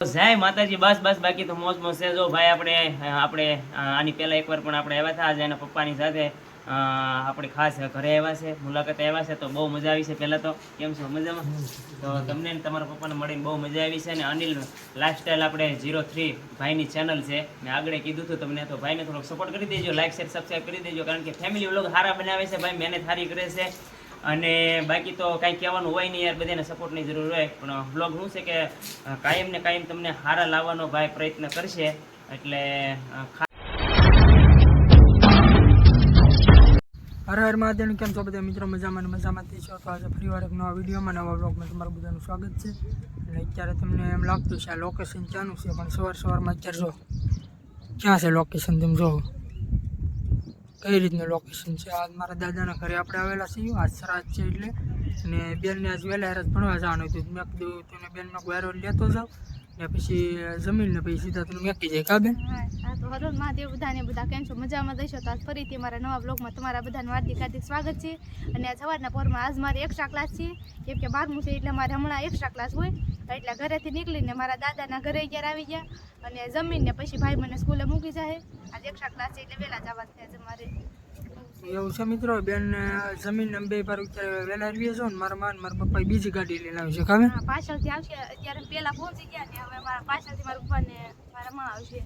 જય માતાજી, બસ બસ, બાકી તો મોજ મોજ છે. જો ભાઈ આપણે આપણે આની પહેલા એકવાર પણ આપણે આવ્યા હતા આજે એના પપ્પાની સાથે આપણે ખાસ ઘરે આવ્યા છે, મુલાકાતે આવ્યા છે, તો બહુ મજા આવી છે પહેલાં તો. કેમ છો? મજામાં? તો તમને તમારા પપ્પાને મળીને બહુ મજા આવી છે અને અનિલ લાઇફસ્ટાઈલ આપણે જીરો થ્રી ભાઈની ચેનલ છે. મેં આગળ કીધું હતું તમને, તો ભાઈને થોડોક સપોર્ટ કરી દેજો લાઇક શેર સબસ્ક્રાઈબ કરી દેજો, કારણ કે ફેમિલી વ્લોગ સારા બનાવે છે ભાઈ, મહેનત સારી કરે છે. અને બાકી તો કાંઈ કહેવાનું હોય નહીં યાર, બધાને સપોર્ટની જરૂર હોય. પણ બ્લોગ શું છે કે કાયમ ને કાયમ તમને હારા લાવવાનો ભાઈ પ્રયત્ન કરશે. એટલે હર હર મહાદેવ કેમ છો બધા? મિત્રો, મજામાં ને મજામાંથી છો? તો આજે ફરીવાર એક નવા વિડીયોમાં, નવા બ્લોગમાં તમારું બધાનું સ્વાગત છે. અને અત્યારે તમને એમ લાગતું છે આ લોકેશન ક્યાંનું છે? પણ સવાર સવારમાં અત્યારે જો, ક્યાં છે લોકેશન તમે જો કઈ રીતનું લોકેશન છે? આજ મારા દાદાના ઘરે આપણે આવેલા છીએ આજ શ્રાદ્ધ છે એટલે. અને બેનને આજ વહેલા હેરાજ ભણવા જવાનું હતું. મેં કીધું, તને બેનનો ગોયરો લેતો જાવ ને પછી જમીનને પછી સીધા તને મેકી જાય કાબેન તો હલો મહાદેવ બધાને બધા કેમ છો? મજામાં દઈશો? તો આજ ફરીથી મારા નવા બ્લોગમાં તમારા બધાનું હાર્દિક હાર્દિક સ્વાગત છે. અને આ સવારના પોરમાં આજ મારે એક્સ્ટ્રા ક્લાસ છે. કેમ કે બારમું છે એટલે મારે હમણાં એક્સ્ટ્રા ક્લાસ હોય. એટલે ઘરેથી નીકળીને મારા દાદાના ઘરે ઘેર આવી ગયા. અને જમીનને પછી ભાઈ મને સ્કૂલે મૂકી જાય. આજ એક્સ્ટ્રા ક્લાસ છે એટલે વહેલા જવાનું થાય છે મારે. એવું છે મિત્રો? બેન જમીન બે પર અત્યારે વહેલા આવીએ છો ને મારા માન મારા પપ્પા બીજી ગાડી લઈને આવી છે ખબર? પાછળથી આવશે. અત્યારે પહેલા પહોંચી ગયા ને હવે મારા પાછળથી મારા પપ્પાને મારા માં આવશે.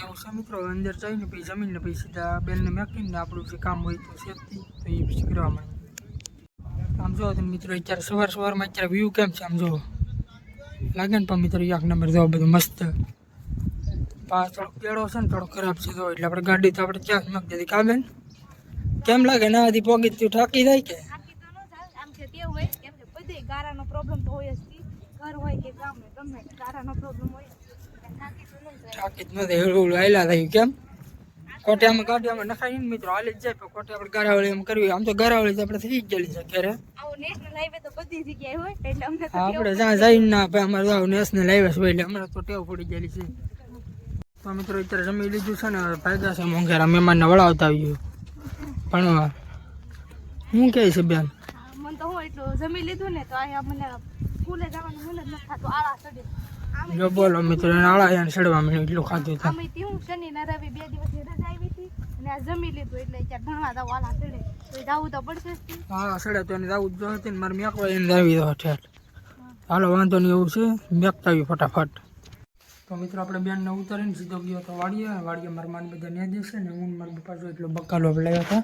એવું છે. મિત્રો? અંદર જઈને પછી જમીન ને પછી સીધા બેનને મેકીને ને આપણું જે કામ હોય તો સેફથી તો એ પછી કરવા મળે. આમ જો તમે મિત્રો અત્યારે સવાર સવારમાં અત્યારે વ્યૂ કેમ છે આમ જો લાગે ને પણ મિત્રો એક નંબર જવા બધું મસ્ત. પા થોડોક પેડો છે ને થોડો ખરાબ છે તો એટલે આપણે ગાડી તો આપણે ક્યાં મૂકી દીધી કા બેન? કેમ લાગે ના હજી પોગી તું થાકી જાય કે? થાકી તો ન જાય. આમ છે તેવું હોય કેમ કે બધે ગારાનો પ્રોબ્લેમ તો હોય જ તી. ઘર હોય કે ગામ હોય ગમે તે ગારાનો પ્રોબ્લેમ હોય. જ. એટલે થાકી તો ન જાય. થાકી જ નથી હળવું હળવું હાલ્યા થયું કેમ? કોટિયામાં ગાડિયામાં નખાય ને મિત્રો હાલી જ જાય પણ કોટે આપણે ગારાવળી એમ કરવી આમ તો ગારાવળી તો આપણે થઈ જ ગયેલી છે ઘરે. આવું નેશનલ હાઈવે તો બધી જગ્યાએ હોય એટલે અમને તો આપણે જ્યાં જઈને ના ભાઈ અમારે આવું નેશનલ હાઈવે છે એટલે અમારે તો ટેવ પડી ગયેલી છે. તો મિત્રો અત્યારે જમી લીધું છે ને ફાયદા છે મોંઘેરા મહેમાનને વળાવતા આવ્યું પણ હું કહે છે બેન? મને તો હું એટલું જમી લીધું ને તો અહીંયા મને સ્કૂલે જવાનું મન જ નથી થતું આળા ચડે. જો બોલો મિત્રો એને આળા એને સડવા મને એટલું ખાધું હતું. આમે હું શનિ ને રવિ બે દિવસની રજા આવી હતી અને આ જમી લીધું એટલે અત્યારે ભણવા જાવ આળા ચડે. તો જવું તો પડશે હા સડે તો એને જવું જ જોઈએ ને મારે મેકવા એને આવી દો ઠેઠ હાલો વાંધો નહીં એવું છે મેકતા આવી ફટાફટ. તો મિત્રો આપણે બેનને ઉતારીને સીધો ગયો તો વાડીએ. વાડીએ મારા માન બધા ને દેશે ને હું મારા પપ્પા જો એટલો બકાલો લાવ્યો હતો.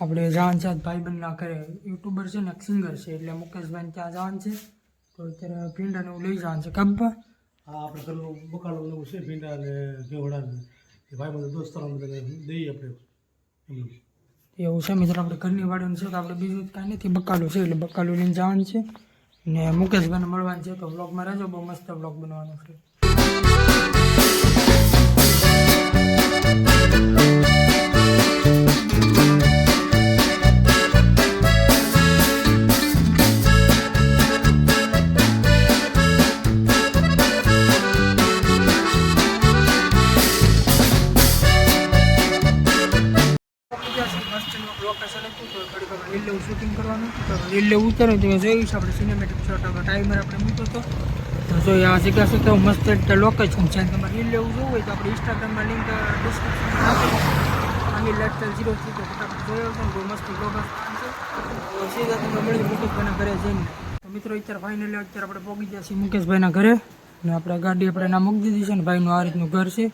આપણે જાણ છે ભાઈબંધના ઘરે યુટ્યુબર છે ને સિંગર છે એટલે મુકેશભાઈ ત્યાં જવાન છે. તો અત્યારે ભીંડાને એવું લઈ જવાનું છે કાપવા હા આપણે ઘરનું બકાલું એવું છે ભીંડા અને કેવડા એ ભાઈ બધા દોસ્તારો બધાને દઈએ આપણે એમનું એવું છે મિત્રો આપણે ઘરની વાડીનું છે તો આપણે બીજું કાંઈ નથી બકાલું છે એટલે બકાલું લઈને જવાનું છે. ને મુકેશભાઈને મળવાનું છે તો બ્લોગમાં રહેજો બહુ મસ્ત બ્લોગ બનાવવાનો છે. રીલે તો રીલે ઉતાર્યું તમે જોયું છે, આપણે સિનેમેટિક શોટ આપણે ટાઈમર આપણે મૂક્યો હતો. તો જો આ જગ્યા છે કેવું મસ્ત રીતે લોકેશન છે અને તમારે રીલ લેવું જોવું હોય તો આપણે ઇન્સ્ટાગ્રામમાં લિંક ડિસ્ક્રિપ્શનમાં નાખી દઈશું આની લાઈફસ્ટાઈલ ઝીરો થ્રી તો ફટાફટ જોયો છે ને બહુ મસ્ત બ્લોગ છે. તો સીધા તમે મળી મુકેશભાઈના ઘરે જઈને. તો મિત્રો, અત્યારે ફાઇનલી અત્યારે આપણે પહોંચી ગયા છીએ મુકેશભાઈના ઘરે. ને આપણે ગાડી આપણે ના મૂકી દીધી છે ને ભાઈનું આ રીતનું ઘર છે.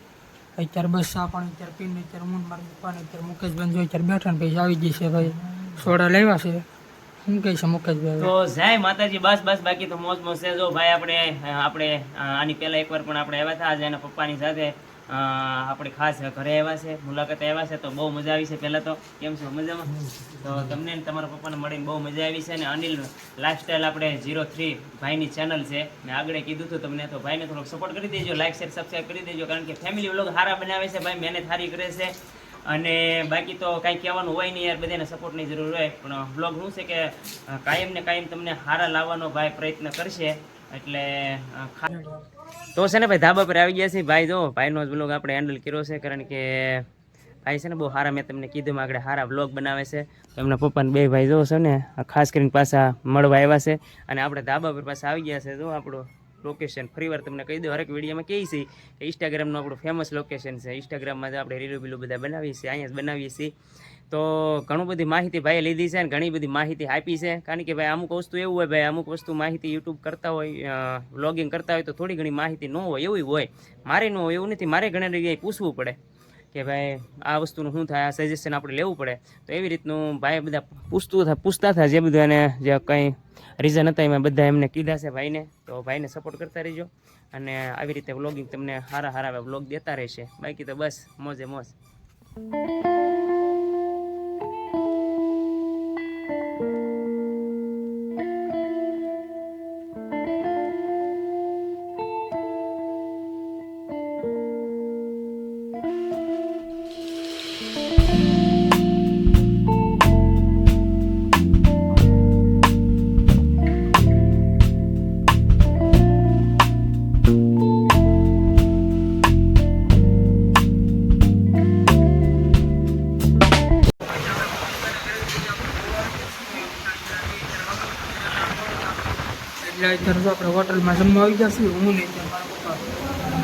અત્યારે બસ ચા પાણી અત્યારે પીને અત્યારે મૂન મારી પપ્પાને અત્યારે મુકેશભાઈ જો અત્યારે બેઠા ને પછી આવી જશે ભાઈ. સોડા લેવા છે. શું કહે છે મુકેશભાઈ તો જય માતાજી, બસ બસ, બાકી તો મોજ મોજ છે. ભાઈ આપણે આપણે આની પહેલા એકવાર પણ આપણે આવ્યા હતા. આજે એના પપ્પાની સાથે આપણે ખાસ ઘરે આવ્યા છે, મુલાકાતે આવ્યા છે, તો બહુ મજા આવી છે પહેલાં તો. કેમ છો? મજામાં? તો તમને ને તમારા પપ્પાને મળીને બહુ મજા આવી છે. અને અનિલ લાઇફસ્ટાઈલ આપણે જીરો થ્રી ભાઈની ચેનલ છે. મેં આગળ કીધું હતું તમને, તો ભાઈને થોડોક સપોર્ટ કરી દેજો લાઈક શેર સબસ્ક્રાઈબ કરી દેજો. કારણ કે ફેમિલી વ્લોગ સારા બનાવે છે. ભાઈ મહેનત સારી કરે છે. અને બાકી તો કાંઈ કહેવાનું હોય નહીં યાર, બધાને સપોર્ટની જરૂર હોય. પણ બ્લોગ શું છે કે કાયમ ને કાયમ તમને સારા લાવવાનો ભાઈ પ્રયત્ન કરશે. એટલે તો છે ને ભાઈ ધાબા પર આવી ગયા છે. ભાઈ જો, ભાઈનો જ બ્લોગ આપણે હેન્ડલ કર્યો છે. કારણ કે, ભાઈ છે ને બહુ સારા મેં તમને કીધું આગળ સારા બ્લોગ બનાવે છે. એમના પપ્પાને બે ભાઈ જો છે ને, ખાસ કરીને પાછા મળવા આવ્યા છે. અને આપણે ધાબા પર પાછા આવી ગયા છે. જો આપણો લોકેશન ફરીવાર તમને કહી દઉં, હરેક વિડીયોમાં કહી છે કે ઇન્સ્ટાગ્રામનું આપણું ફેમસ લોકેશન છે. ઇન્સ્ટાગ્રામમાં આપણે રીલું બીલું બધા બનાવીએ છીએ, અહીંયા જ બનાવીએ છીએ. તો ઘણું બધી માહિતી ભાઈએ લીધી છે અને ઘણી બધી માહિતી આપી છે. કારણ કે ભાઈ અમુક વસ્તુ એવું હોય ભાઈ, અમુક વસ્તુ માહિતી યુટ્યુબ કરતા હોય વ્લોગિંગ કરતા હોય તો થોડી ઘણી માહિતી ન હોય, એવી હોય. મારે ન હોય એવું નથી, મારે ઘણા જગ્યાએ પૂછવું પડે કે ભાઈ આ વસ્તુનું શું થાય, આ સજેશન આપણે લેવું પડે. તો એવી રીતનું ભાઈ બધા પૂછતું થાય પૂછતા થાય જે બધા એને જે કંઈ રીઝન હતા, એમાં બધા એમને કીધા છે ભાઈને. તો ભાઈને સપોર્ટ કરતા રહેજો. અને આવી રીતે વ્લોગિંગ તમને સારા સારા વ્લોગ દેતા રહેશે. બાકી તો બસ, મોજે મોજ. અત્યારે જો આપણે હોટલમાં જમવા આવી જશે, હું નહીં ત્યાં મારા પપ્પા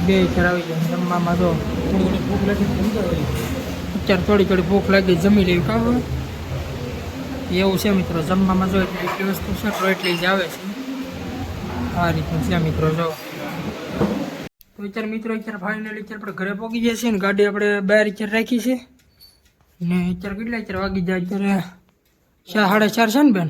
બે અત્યારે આવી જાય, જમવામાં જો થોડી ઘણી ભૂખ લાગી જમતા. અત્યારે થોડી ઘણી ભૂખ લાગી, જમી લેવી કામ એવું છે મિત્રો, જમવામાં જો એટલે એટલી વસ્તુ છે, તો એટલી જ આવે છે. આ રીતનું છે મિત્રો, જો. તો અત્યારે મિત્રો અત્યારે ફાઇનલી અત્યારે આપણે ઘરે પહોંચી ગયા છીએ ને, ગાડી આપણે બહાર અત્યારે રાખી છે. ને અત્યારે કેટલા અત્યારે વાગી જાય, અત્યારે સાડા ચાર છે ને બેન?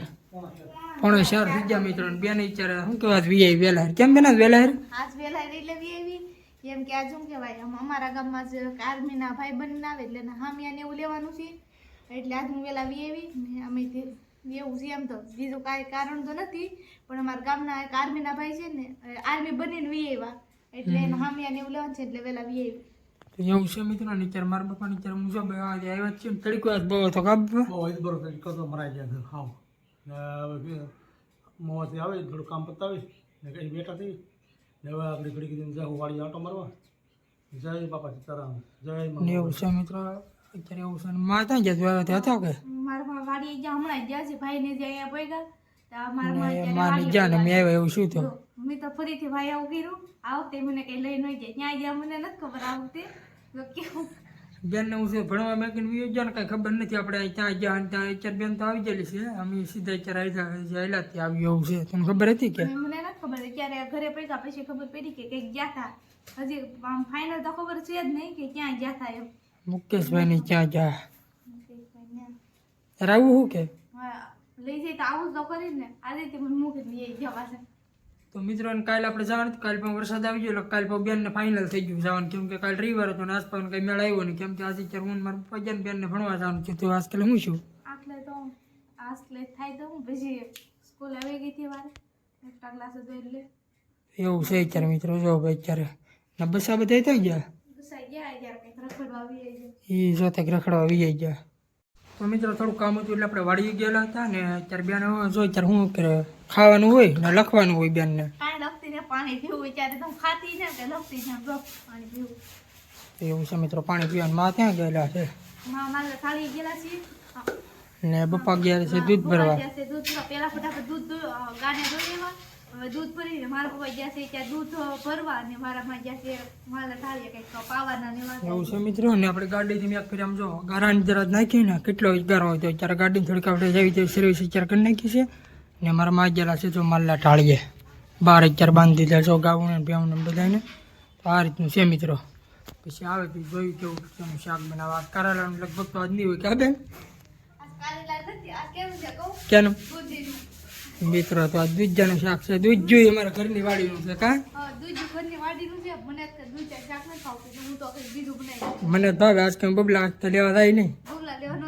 પોણે ચાર ગયા મિત્રો ને બેન અત્યારે શું કહેવાય વીઆઈ વેલા કેમ બેન વેલા આજ વેલા એટલે એવી એમ કે આજ શું કહેવાય આમ અમારા ગામમાં જ આર્મીના ભાઈ બંધ આવે એટલે હામિયાને એવું લેવાનું છે. એટલે આજ હું વેલા વી આવી ને અમે તે- એવું છે એમ તો. બીજું કાંઈ કારણ તો નથી પણ અમારા ગામના એક આર્મીના ભાઈ છે ને આર્મી બનીને વી આવ્યા એટલે એના હામિયાને એવું લેવાનું છે એટલે વેલા વી આવી એવું છે મિત્રો નીચે મારા બાપા નીચે હું જો આવ્યા છે તડકો બહુ હતો કાપ બહુ બરો તરીકો તો મરાઈ ને હવે. મોંથી આવે થોડું કામ પતાવી ને કંઈ બેઠા થઈ ને હવે આપણે ઘડી ઘડી જાઉં વાળી આટો મારવા. જય બાપા સીતારામ. જય એવું છે મિત્રો? અત્યારે એવું છે માં ત્યાં ગયા હતા હતા કે? મારા માં વાડી જ્યાં હમણાં જ ગયા છે. ભાઈને જે અહીંયા વાડીએ ગયા ને મેં આવ્યા એવું શું થયું? મેં તો ફરીથી ભાઈ આવું કર્યું. આ વખતે મને કઈ લઈ ન જાય ત્યાં ગયા મને નથી ખબર આ વખતે કેવું? બેન હું છે ભણવા મેં કીધું વિયો ને કાંઈ ખબર નથી. આપણે અહીં ત્યાં ગયા અને ત્યાં અત્યારે બેન તો આવી ગયેલી છે. અમે સીધા અત્યારે આવ્યા આવેલા ત્યાં આવી એવું છે તમને ખબર હતી કે? મને નથી ખબર. ક્યારે ઘરે પૈસા પછી ખબર પડી કે કંઈક ગયા હતા હજી આમ ફાઇનલ તો ખબર છે જ નહીં કે ક્યાં ગયા હતા એમ. મુકેશભાઈ ને ક્યાં ગયા તારે આવું શું કે? લઈ જાય તો આવું જ તો કરી ને આ રીતે મને મૂકી લઈ જવા છે. તો મિત્રોને કાલે આપણે જવાનું કાલ પણ વરસાદ આવી ગયો એટલે કાલે પણ બેનને ફાઇનલ થઈ ગયું જવાનું. કેમ કે કાલે રવિવાર હતો ને આસપાસ કંઈ મેળ આવ્યો નહીં. કેમ કે આજે અત્યારે હું મારું પપ્પા ગયા બેનને ભણવા જવાનું છે. તો આજકાલ હું છું? આટલે તો થાય તો હું. પછી સ્કૂલ આવી ગઈ હતી વારે એક્સ્ટ્રા ક્લાસ હતો એટલે. એવું છે અત્યારે મિત્રો જો ભાઈ અત્યારે. બસ બધા થઈ ગયા? ગયા જ્યારે કંઈક રખડવા આવી એ ગયા તો મિત્રો થોડું કામ હતું એટલે આપણે વાળી ગયેલા હતા ને અત્યારે બેન જો અત્યારે શું કરે? ખાવાનું હોય ને લખવાનું હોય બેનને. ને પાણી હોય ત્યારે તો હું ખાતી છે કે લખતી છે જો પાણી પીવું. તો એવું છે મિત્રો પાણી પીવાનું. માં ત્યાં ગયેલા છે. ને બપા ગયા છે દૂધ ભરવા. દૂધ ભરીને મારા પપ્પા ગયા છે ત્યાં દૂધ ભરવા અને મારા માં ગયા છે મારા થાળીએ કંઈક પાવાના ને એવું છે મિત્રો ને આપણે ગાડીથી મેં ફરી આમ જો ગારાની જરા નાખી ને કેટલો ગારો હોય તો અત્યારે ગાડી થોડીક આપણે જેવી તેવી સર્વિસ અત્યારે કરી નાખી છે. ને મારા માં ગયેલા છે તો માલ્લા ટાળીએ બાર અત્યારે બાંધી દીધા છો ગાવું ને ભેવું ને બધાને તો આ રીતનું છે મિત્રો. પછી આવે તો જોયું કેવું કેવું શાક બનાવવા કરેલાનું લગભગ તો આજ નહીં હોય કે હા બેન? મિત્રો, તો આ દૂધજાનું શાક છે. દૂધ જોઈએ અમારા ઘરની વાડીનું છે કા? મને તો આજ કેમ બબલા આજ તો લેવા જાય નહીં. બબલા લેવાનો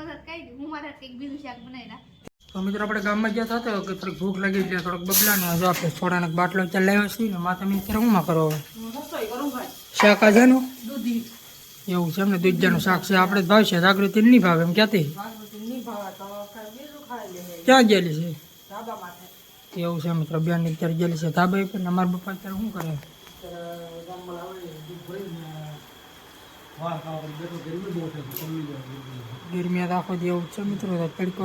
હું મારા કંઈક બીજું શાક બનાવી તો મિત્રો આપણે ગામમાં ગયા હતા કે થોડીક ભૂખ લાગી એટલે થોડોક બબલાનો હજુ આપણે સોડાનો બાટલો ચાલ લાવ્યો છીએ ને માતા મિત્ર શું કરો શાક આ છે એવું છે એમને દૂધજાનું શાક છે. આપણે જ ભાવશે જાગૃતિ નહીં ભાવે એમ ક્યાંથી? ક્યાં ગયેલી છે? એવું છે મિત્રો બેન અત્યારે ગયેલી છે ધાબા પર ને અમારા પપ્પા અત્યારે શું કરે? ગરમી આખો જેવું એવું છે મિત્રો તો તડકો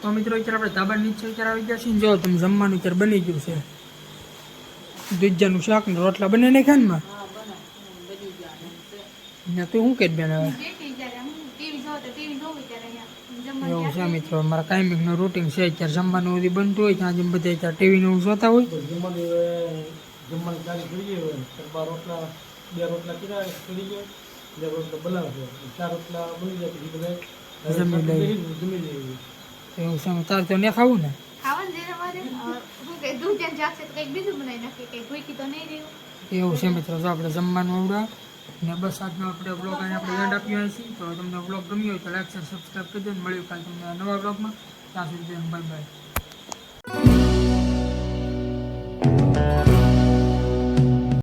તો. મિત્રો અત્યારે આપણે ધાબા નીચે અત્યારે આવી ગયા છીએ ને જો તમે જમવાનું અત્યારે બની ગયું છે. દૂધજાનું શાક ને રોટલા બને નાખ્યા ને માં? તું શું કે બેન હવે? એવું જમવાનું છે મિત્રો મારા ટાઈમિંગનું રૂટિન છે અત્યારે જમવાનું બધી બનતું હોય ત્યાં જેમ બધા અત્યારે ટીવીનું જોતા હોય. જમવાની જમવાની રોટલા બે રોટલા કીધા કરી ગયો બે રોટલા બનાવજો. ચાર રોટલા બની જાય પછી બધા જમી લઈએ. જમી લઈએ. એવું છે તાર તો ને ખાવું ને? ખાવાનું જે તમારે? હું કઈ દૂધ ત્યાં જાગશે તો કંઈક બીજું બનાવી નાખીએ કંઈ ભૂકી તો નહીં રહ્યું એવું છે મિત્રો આપણે જમવાનું આવડા. ને બસ આજનો આપણે બ્લોગ અહીં આપણે એન્ડ આપી છીએ તો તમને બ્લોગ ગમ્યો હોય તો લાઈક શેર સબસ્ક્રાઈબ કરી દો મળ્યું કાલે તમને નવા બ્લોગમાં ત્યાં સુધી બાય બાય